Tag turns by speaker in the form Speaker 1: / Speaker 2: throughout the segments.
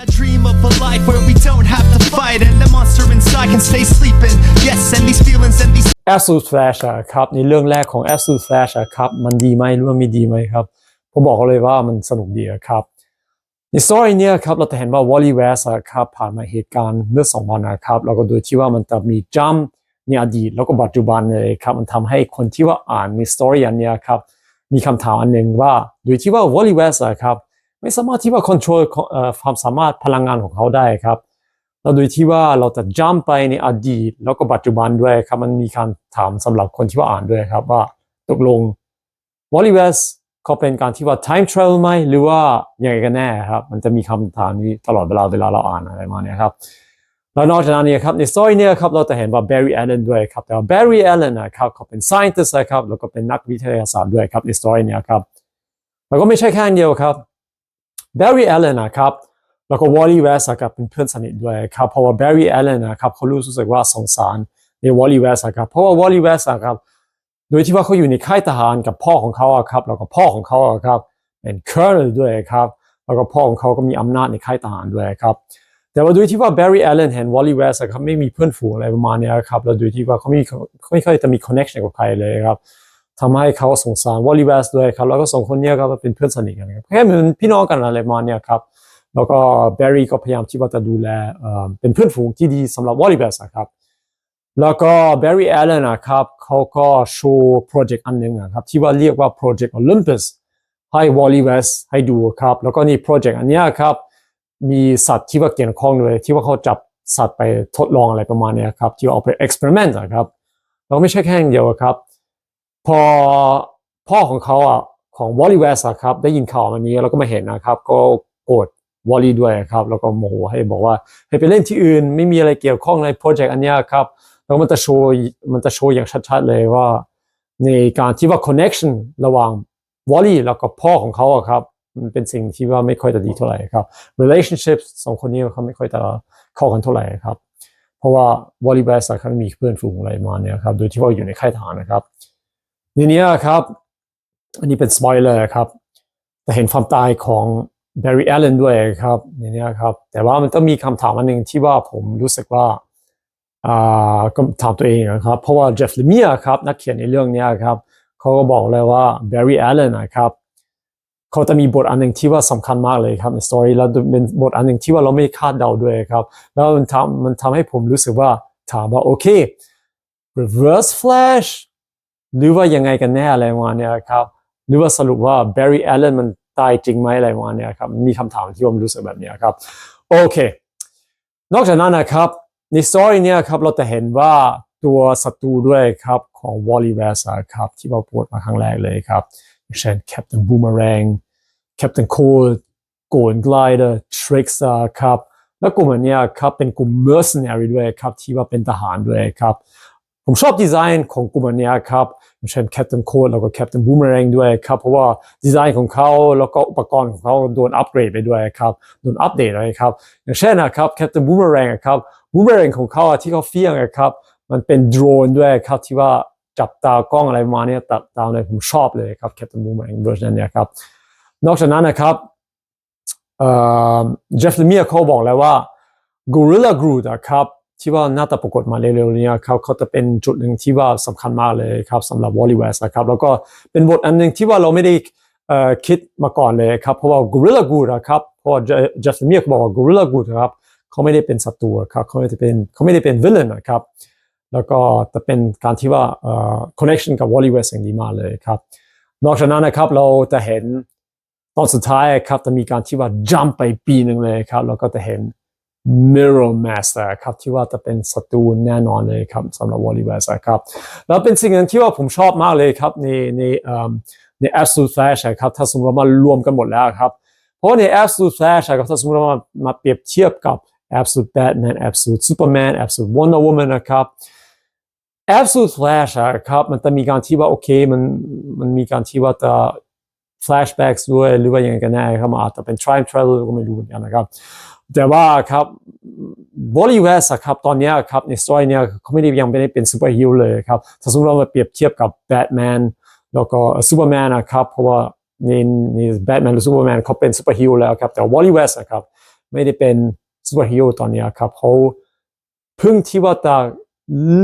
Speaker 1: I dream of a life where we don't have to fight and the monster inside can stay sleeping. Yes, and these feelings and these
Speaker 2: Absolute Flash อะครับในเรื่องแรกของ Absolute Flash อะครับมันดีไหมหรือว่าไม่ดีไหมครับผมบอกเลยว่ามันสนุกดีครับในสตอรี่เนี้ยครับเราจะเห็นว่าวอลลี่เวสครับผ่านมาเหตุการณ์เมื่อสองวันนะครับแล้วก็โดยที่ว่ามันจะมีจัมในอดีตแล้วก็ปัจจุบันเลยครับมันทำให้คนที่ว่าอ่านในสตอรี่อันเนี้ยครับมีคำถามอันหนึ่งว่าโดยที่ว่าวอลลี่เวสครับ ไม่สามารถที่ว่าควบคุมความสามารถพลังงานของเขาได้ครับแล้วโดยที่ว่าเราจะจ้ำไปในอดีตแล้วก็ปัจจุบันด้วยครับมันมีการถามสำหรับคนที่ว่าอ่านด้วยครับว่าตกลงวอลลีเวสเขาเป็นการที่ว่า time travel ไหมหรือว่ายังไงกันแน่ครับมันจะมีคำถามนี้ตลอดเวลาเวลาเราอ่านอะไรมาเนี่ยครับแล้วนอกจากนั้นเนี่ยครับในสตอรี่เนี่ยครับเราจะเห็นว่า Barry Allen ด้วยครับแต่ว่า Barry Allen นนะครับเขาเป็น scientist นะครับแล้วก็เป็นนักวิทยาศาสตร์ด้วยครับในสตอรี่เนี่ยครับแล้วก็ไม่ใช่แค่เดียวครับ Barry Allen นนะครับแล้วก็ Wally West นะครับเป็นเพื่อนสนิทด้วยครับเพราะว่า Barry Allen นนะครับเขารู้สึกว่าสงสารใน Wally West นะครับเพราะว่า Wally West นะครับโดยที่ว่าเขาอยู่ในค่ายทหารกับพ่อของเขาครับแล้วก็พ่อของเขาครับเป็น Colonel ด้วยครับแล้วก็พ่อของเขาก็มีอำนาจในค่ายทหารด้วยครับแต่ว่าโดยที่ว่า Barry Allen เห็น Wally West อะครับไม่มีเพื่อนฝูงอะไรประมาณเนี้ยครับแล้วโดยที่ว่าเขาไม่เขาไม่เคยจะมี connection กับใครเลยครับ ทำให้เขาสงสาร Wally West ด้วยครับแล้วก็สองคนเนี้ยก็เป็นเพื่อนสนิทกันครับแค่เหมือนพี่น้องกันอะไรประมาณเนี้ยครับแล้วก็แบร์รี่ก็พยายามที่ว่าจะดูแลเป็นเพื่อนฝูงที่ดีสำหรับวอลลีเวสนะครับแล้วก็แบร์รี่แอลเลนนะครับเขาก็โชว์โปรเจกต์อันหนึ่งนะครับที่ว่าเรียกว่าโปรเจกต์โอลิมปัสให้วอลลีเวสให้ดูครับแล้วก็นี่โปรเจกต์อันเนี้ยครับมีสัตว์ที่ว่าเกี่ยวข้องเลยที่ว่าเขาจับสัตว์ไปทดลองอะไรประมาณเนี้ยครับที่ว่าเอาไปเอ็กซ์เพร์เมนต์นะครับแล้วไม่ใช่แค่อย่างเดียวครับ พอพ่อของเขาอะของวอลลีเวสครับได้ยินข่าวอันนี้แล้วก็มาเห็นนะครับ ก็โกรธวอลลีด้วยครับ แล้วก็โมโหให้บอกว่าให้ไปเล่นที่อื่น ไม่มีอะไรเกี่ยวข้องในโปรเจกต์อันนี้ครับแล้วมันจะโชว์มันจะโชว์อย่างชัดๆเลยว่า ในการที่ว่า connection ระหว่างวอลลีแล้วก็พ่อของเขาอะครับมันเป็นสิ่งที่ว่าไม่ค่อยจะดีเท่าไหร่ครับ relationship สองคนนี้เขาไม่ค่อยจะเข้ากันเท่าไหร่ครับ เพราะว่าวอลลีแบสเขามีเพื่อนฝูงอะไรมาเนี่ยครับโดยที่ว่าอยู่ในค่ายทหารนะครับ ในนี้ครับ อันนี้เป็นสปอยเลอร์ครับจะเห็นความตายของแบร์รี่แอลเลนด้วยครับในนี้ครับ แต่ว่ามันต้องมีคำถามอันหนึ่งที่ว่าผมรู้สึกว่าก็ถามตัวเองนะครับ เพราะว่าเจฟเลเมียครับ นักเขียนในเรื่องนี้ครับเขาก็บอกเลยว่าแบร์รี่แอลเลนนะครับเขาจะมีบทอันหนึ่งที่ว่าสำคัญมากเลยครับในสตอรี่แล้วเป็นบทอันหนึ่งที่ว่าเราไม่คาดเดาด้วยครับ แล้วมันทำมันทำให้ผมรู้สึกว่าถามว่าโอเค reverse flash หรือว่ายังไงกันแน่อะไรประมาณเนี้ยครับ หรือว่าสรุปว่า Barry Allen มันตายจริงไหมอะไรประมาณเนี้ยครับ มีคำถามที่ผมรู้สึกแบบนี้ครับ โอเค นอกจากนั้นนะครับในสตอรี่เนี้ยครับเราจะเห็นว่าตัวศัตรูด้วยครับของ Wally West ครับที่เราพูดมาครั้งแรกเลยครับอย่างเช่น Captain Boomerang Captain Cold Golden Glider Trickster ครับแล้วกลุ่มอันเนี้ยครับเป็นกลุ่ม mercenary ด้วยครับที่ว่าเป็นทหารด้วยครับ ผมชอบดีไซน์ของกลุ่มอันเนียครับอย่างเช่น Captain Cold แล้วก็ Captain Boomerang ด้วยครับ เพราะว่าดีไซน์ของเขาแล้วก็อุปกรณ์ของเขาโดนอัปเกรดไปด้วยครับโดนอัปเดตเลยครับอย่างเช่นนะครับ Captain Boomerang อะครับ Boomerang ของเขาอะที่เขาเฟี้ยงอะครับมันเป็นโดรนด้วยครับที่ว่าจับตากล้องอะไรมาเนี่ยตัดตามเลยผมชอบเลยครับ Captain Boomerang เวอร์ชันเนี้ยครับนอกจากนั้นนะครับเจฟเลเมียเขาบอกแล้วว่า Gorilla Groot อะครับ ที่ว่าน่าจะปรากฏมาเร็วๆนี้ครับเขาจะเป็นจุดหนึ่งที่ว่าสำคัญมากเลยครับสำหรับ Wally West นะครับแล้วก็เป็นบทอันหนึ่งที่ว่าเราไม่ได้คิดมาก่อนเลยครับเพราะว่า Gorilla Groot อะครับเพราะว่าเจฟเมียเขาบอกว่า Gorilla Groot ครับเขาไม่ได้เป็นศัตรูครับเขาไม่ได้เป็นเขาไม่ได้เป็น villain นะครับแล้วก็จะเป็นการที่ว่าเอ่อ connection กับ Wally West อย่างดีมากเลยครับนอกจากนั้นนะครับเราจะเห็นตอนสุดท้ายครับจะมีการที่ว่า jump ไปปีหนึ่งเลยครับแล้วก็จะเห็น Mirror Master ครับที่ว่าจะเป็นศัตรูแน่นอนเลยครับสำหรับ Wally West ครับแล้วเป็นสิ่งหนึ่งที่ว่าผมชอบมากเลยครับในในใน Absolute Flash ครับถ้าสมมติว่ามารวมกันหมดแล้วครับ เพราะใน Absolute Flash ครับถ้าสมมติว่ามามาเปรียบเทียบกับ Absolute Batman Absolute Superman Absolute Wonder Woman นะครับ Absolute Flash ครับมันจะมีการที่ว่าโอเคมันมันมีการที่ว่าจะ flashbacks ด้วยหรือว่ายังไงกันแน่ครับมันอาจจะเป็น time travel ก็ไม่รู้เหมือนกันนะครับ แต่ว่าครับบอลีเวสครับตอนนี้ครับในสตอรี่เนี้ยเขาไม่ได้ยังไม่ได้เป็นซูเปอร์ฮีโร่เลยครับถ้าสมมติเรามาเปรียบเทียบกับแบทแมนแล้วก็ซูเปอร์แมนนะครับเพราะว่าในในแบทแมนหรือซูเปอร์แมนเขาเป็นซูเปอร์ฮีโร่แล้วครับแต่วอลลีเวสครับไม่ได้เป็นซูเปอร์ฮีโร่ตอนนี้ครับเขาเพิ่งที่ว่าจะ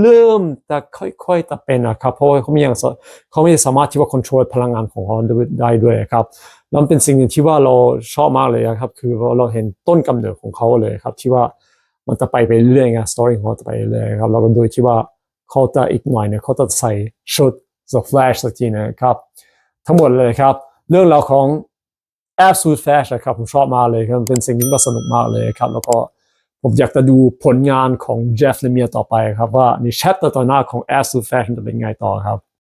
Speaker 2: เริ่มจะค่อยๆจะเป็นนะครับ เพราะว่าเขาไม่ยังเขาไม่สามารถที่ว่าควบคุมพลังงานของเขาได้ด้วยครับแล้วมันเป็นสิ่งหนึ่งที่ว่าเราชอบมากเลยนะครับ คือเราเห็นต้นกำเนิดของเขาเลยครับ ที่ว่ามันจะไปไปเรื่อยๆไงสตอรี่ของเขาจะไปเรื่อยครับแล้วก็ดยที่ว่าเขาจะอีกหน่อยเนี่ยเขาจะใส่ชุด The Flash สักทีนะครับ ทั้งหมดเลยครับ เรื่องราวของ Absolute Flash นะครับผมชอบมากเลยครับเป็นสิ่งที่ก็สนุกมากเลยครับ แล้วก็ ผมอยากจะดูผลงานของ Jeff Lemire ต่อไปครับ ว่าในแชปต่อหน้าของแอสซูแฟร์จะเป็นไงต่อครับ